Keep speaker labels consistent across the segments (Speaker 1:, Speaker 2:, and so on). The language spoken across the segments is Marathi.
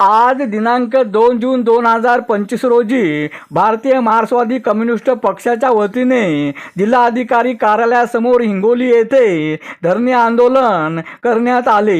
Speaker 1: आज दिनांक दोन जून दोन हजार पंचवीस रोजी भारतीय मार्क्सवादी कम्युनिस्ट पक्षाच्या वतीने जिल्हाधिकारी कार्यालयासमोर हिंगोली येथे धरणे आंदोलन करण्यात आले.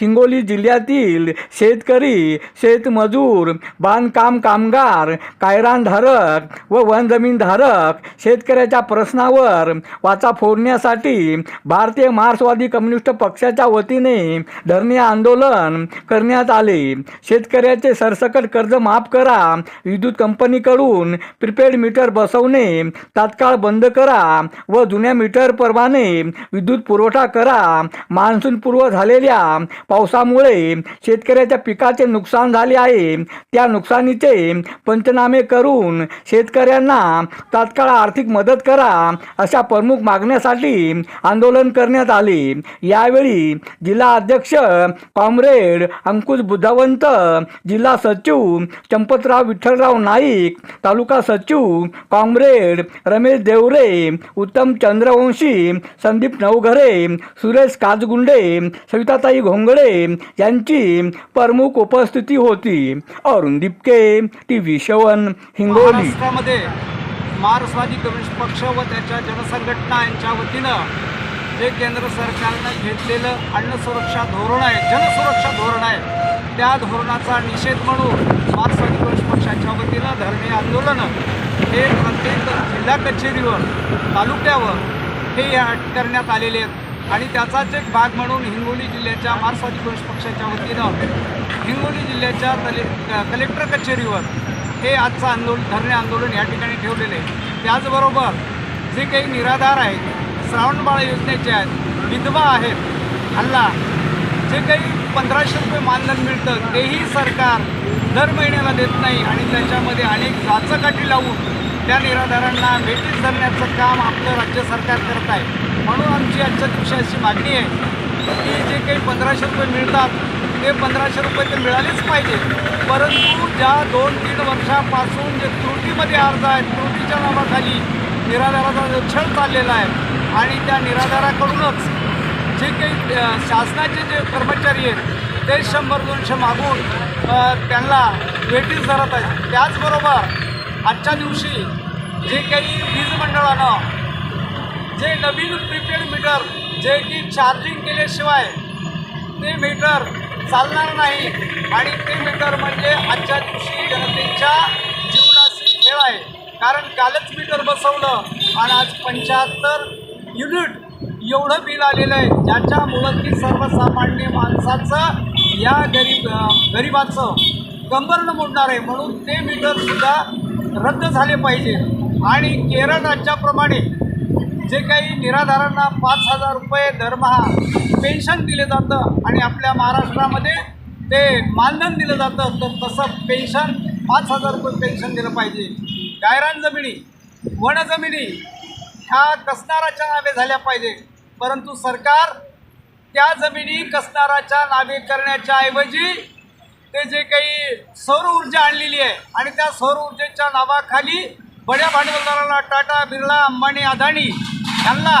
Speaker 1: हिंगोली जिल्ह्यातील शेतकरी शेतमजूर बांधकाम कामगार कायरानधारक व वन जमीनधारक शेतकऱ्याच्या प्रश्नावर वाचा फोडण्यासाठी भारतीय मार्क्सवादी कम्युनिस्ट पक्षाच्या वतीने धरणे आंदोलन करण्यात आले. शेतकऱ्याचे सरसकट कर्ज माफ करा. विद्युत कंपनीकडून प्रीपेड मीटर बसवणे तात्काळ बंद करा व जुन्या मीटरप्रमाणे विद्युत पुरवठा करा. मान्सूनपूर्व झालेल्या पावसामुळे शेतकऱ्याच्या पिकाचे नुकसान झाले आहे. त्या नुकसानीचे पंचनामे करून शेतकऱ्यांना तात्काळ आर्थिक मदत करा अशा प्रमुख मागण्यासाठी आंदोलन करण्यात आले. यावेळी जिल्हा अध्यक्ष कॉम्रेड अंकुश बुद्धवंत जिल्हा सचिव चंपतराव विठ्ठलराव नाईक तालुका सचिव कॉम्रेड रमेश देवरे उत्तम चंद्रवंशी संदीप नवघरे सुरेश काजगुंडे सविताताई घोंगडे यांची प्रमुख उपस्थिती होती. अरुण दिपके टी व्ही शवन हिंगोली.
Speaker 2: महाराष्ट्रामध्ये मार्क्सवादी कम्युनिस्ट पक्ष व त्याच्या जनसंघटना यांच्या वतीनं जे केंद्र सरकारनं घेतलेलं अन्न सुरक्षा धोरण आहे जनसुरक्षा धोरण आहे त्या धोरणाचा निषेध म्हणून मार्क्सवादी कम्युनिस्ट पक्षाच्या वतीनं धरणे आंदोलनं हे प्रत्येक जिल्हा कचेरीवर तालुक्यावर हे या करण्यात आलेले आहेत. आणि त्याचाच एक भाग म्हणून हिंगोली जिल्ह्याच्या मार्क्सवादी कम्युनिस्ट पक्षाच्या वतीनं हिंगोली जिल्ह्याच्या कले कलेक्टर कचेरीवर हे आजचं आंदोलन धरणे आंदोलन या ठिकाणी ठेवलेले आहे. त्याचबरोबर जे काही निराधार आहेत श्रावणबाळ योजनेचे आहेत. विधवा आहेत. हल्ला जे काही पंधराशे रुपये मानधन मिळतं तेही सरकार दर महिन्याला देत नाही आणि त्याच्यामध्ये अनेक जाचकाठी लावून त्या निराधारांना भेटीत धरण्याचं काम आपलं राज्य सरकार करत आहे. म्हणून आमची आजच्या दिवशी अशी मागणी आहे की जे काही पंधराशे रुपये मिळतात ते पंधराशे रुपये तर मिळालेच पाहिजे. परंतु ज्या दोन तीन वर्षापासून जे त्रुटीमध्ये अर्ज आहेत त्रुटीच्या नावाखाली निराधाराचा जो छळ चाललेला आहे आणि त्या निराधाराकडूनच जे काही शासनाचे जे कर्मचारी आहेत ते शंभर दोनशे मागून त्यांना वेटीस धरत आहेत. त्याचबरोबर आजच्या दिवशी जे काही वीज मंडळानं जे नवीन प्रीपेड मीटर जे की चार्जिंग केल्याशिवाय ते मीटर चालणार नाही. आणि ते मीटर म्हणजे आजच्या दिवशी जनतेच्या जीवनाशी खेळ आहे. कारण कालच मीटर बसवलं आणि आज पंच्याहत्तर युनिट एवढं बिल आलेलं आहे ज्याच्यामुळं की सर्वसामान्य माणसाचं या गरीब गरिबाचं कंबरनं मोडणार आहे. म्हणून ते मीटरसुद्धा रद्द झाले पाहिजे. आणि केरळ राज्याप्रमाणे जे काही निराधारांना पाच हजार रुपये दरमहा पेन्शन दिले जातं आणि आपल्या महाराष्ट्रामध्ये ते मानधन दिलं जातं तर तसं पेन्शन पाच हजार रुपये पेन्शन दिलं पाहिजे. गायरान जमिनी वन जमिनी ह्या कसणाराच्या नावे झाल्या पाहिजे. परंतु सरकार त्या जमिनी कसणाराच्या नावे करण्याच्या ऐवजी ते जे काही सौर ऊर्जा आणलेली आहे आणि त्या सौर ऊर्जेच्या नावाखाली बड्या भांडवलदाराला टाटा बिर्ला अंबानी अदानी यांना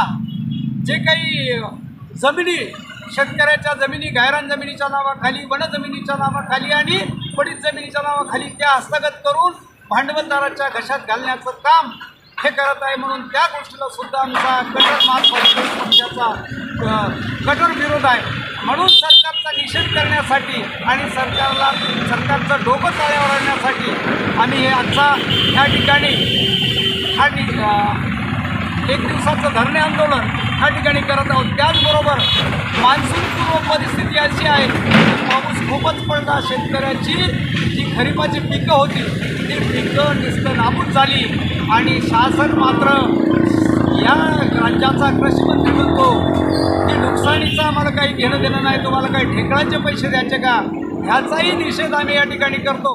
Speaker 2: जे काही जमिनी शेतकऱ्याच्या जमिनी गायरान जमिनीच्या नावाखाली वन जमिनीच्या नावाखाली आणि पडीत जमिनीच्या नावाखाली त्या हस्तगत करून भांडवलदाराच्या घशात घालण्याचं काम हे करत आहे म्हणून त्या गोष्टीला सुद्धा आमचा कठोर मार्क्सवादी पक्षाचा कठोर विरोध आहे. म्हणून सरकारचा निषेध करण्यासाठी आणि सरकारला सरकारचं डोकं चाळ्यावर आणण्यासाठी आम्ही हे आजचा ह्या ठिकाणी हा एक दिवसाचं धरणे आंदोलन ह्या ठिकाणी करत आहोत. त्याचबरोबर मान्सूनपूर्व परिस्थिती अशी आहे की शेतकऱ्याची जी खरीपाची पिकं होती ती पिकं निस्त नाबूद झाली. आणि शासन मात्र या राज्याचा कृषीमंत्री म्हणतो की नुकसानीचं आम्हाला काही घेणं देणं नाही तुम्हाला काही ठेकळाचे पैसे द्यायचे का? ह्याचाही निषेध आम्ही या ठिकाणी करतो.